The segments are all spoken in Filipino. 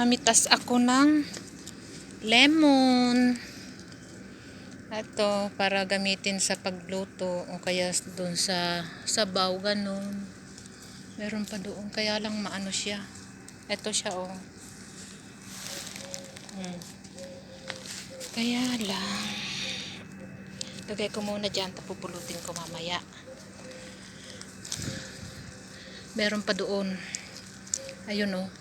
Mamitas ako ng lemon. Ito, para gamitin sa pagluto o kaya doon sa sabaw, ganun. Meron pa doon, kaya lang maano siya. Ito siya, oh. Hmm. Kaya lang. Lagay ko muna dyan, tapos pupulutin ko mamaya. Meron pa doon. Ayun, oh.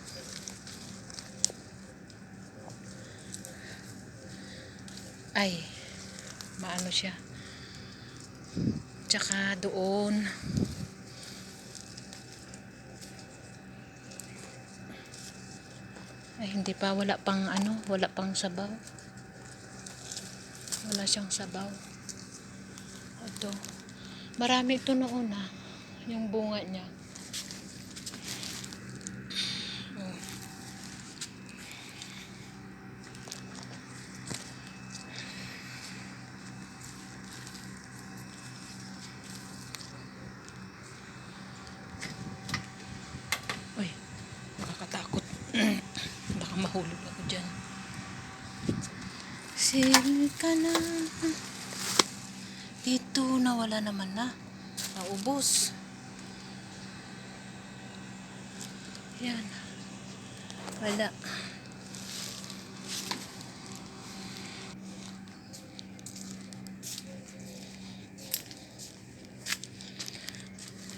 Ay, maano siya. Tsaka doon. Ay, hindi pa. Wala pang ano, wala pang sabaw. Wala siyang sabaw. Ito. Marami ito noon ah. Yung bunga niya. Baka mahulog ako dyan. Sige ka na. Dito nawala naman na. Naubos. Yan. Wala.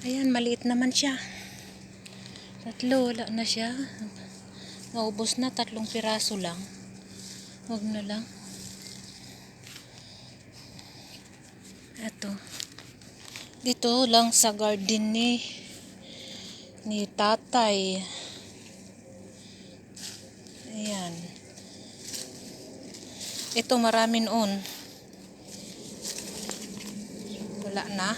Ayan, maliit naman siya. Tatlo, wala na siya. Naubos na, tatlong piraso lang. Huwag na lang. Eto. Dito lang sa garden ni ni tatay. Ayan. Ito maraming on. Wala na.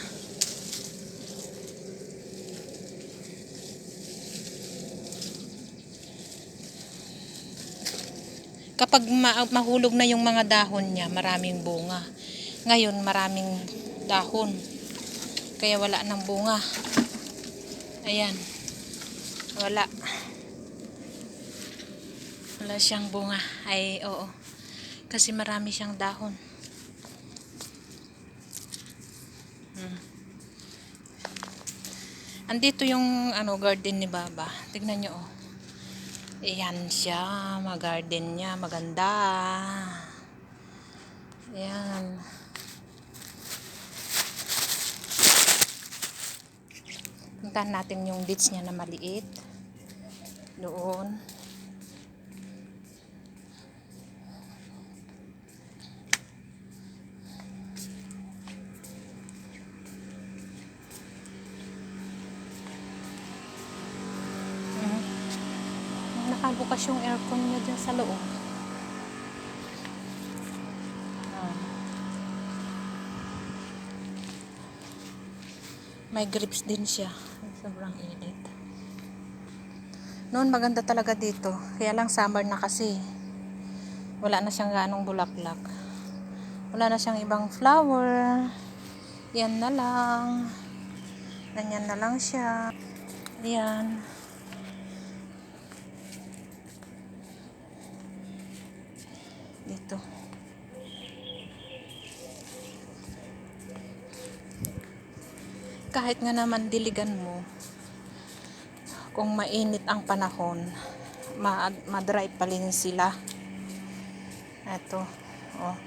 Kapag ma- mahulog na yung mga dahon niya, maraming bunga. Ngayon, maraming dahon. Kaya wala ng bunga. Ayan. Wala. Wala siyang bunga. Ay, oo. Kasi marami siyang dahon. Hmm. Andito yung ano garden ni Baba. Tignan niyo oh. Ayan siya, mag-garden niya, maganda. Ayan. Puntahan natin yung beach niya na maliit. Doon. Mm. Nakabukas yung aircon niya dyan sa loob. Ah. May grips din siya. Sobrang init. Noon maganda talaga dito. Kaya lang summer na kasi. Wala na siyang ganong bulaklak. Wala na siyang ibang flower. Yan na lang. Ganyan na lang siya. Ayan. Dito. Kahit nga naman diligan mo, kung mainit ang panahon, ma madry pa rin sila. Ito. Oh.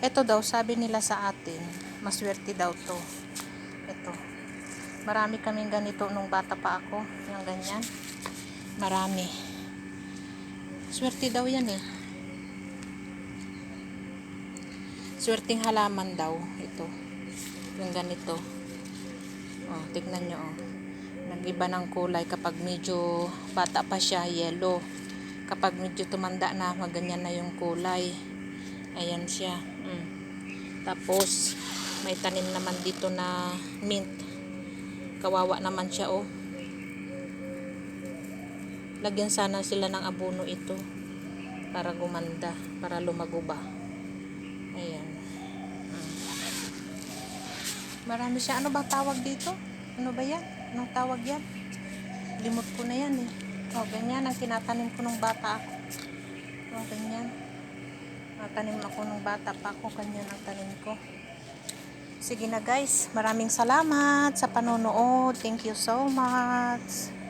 Ito daw, sabi nila sa atin, maswerte daw to. Ito. Marami kaming ganito nung bata pa ako. Yung ganyan. Marami. Swerte daw yan eh. Swerteng halaman daw ito. Yung ganito. Oh, tignan nyo oh. Nag-iba ng kulay kapag medyo bata pa siya, yellow. Kapag medyo tumanda na, maganyan na yung kulay. Ayan siya. Mm. Tapos, may tanim naman dito na mint. Kawawa naman siya oh. Lagyan sana sila ng abono ito para gumanda, para lumago ba. Ayan. Mm. Marami siya. Ano ba tawag dito? Ano ba yan? Anong tawag yan? Limot ko na yan eh. Oh, Ganyan ang tinatanim ko nung bata ako. Oh, ganyan. Natanim ako nung bata pa ako. Ganyan ang tanim ko. Sige na guys. Maraming salamat sa panonood. Thank you so much.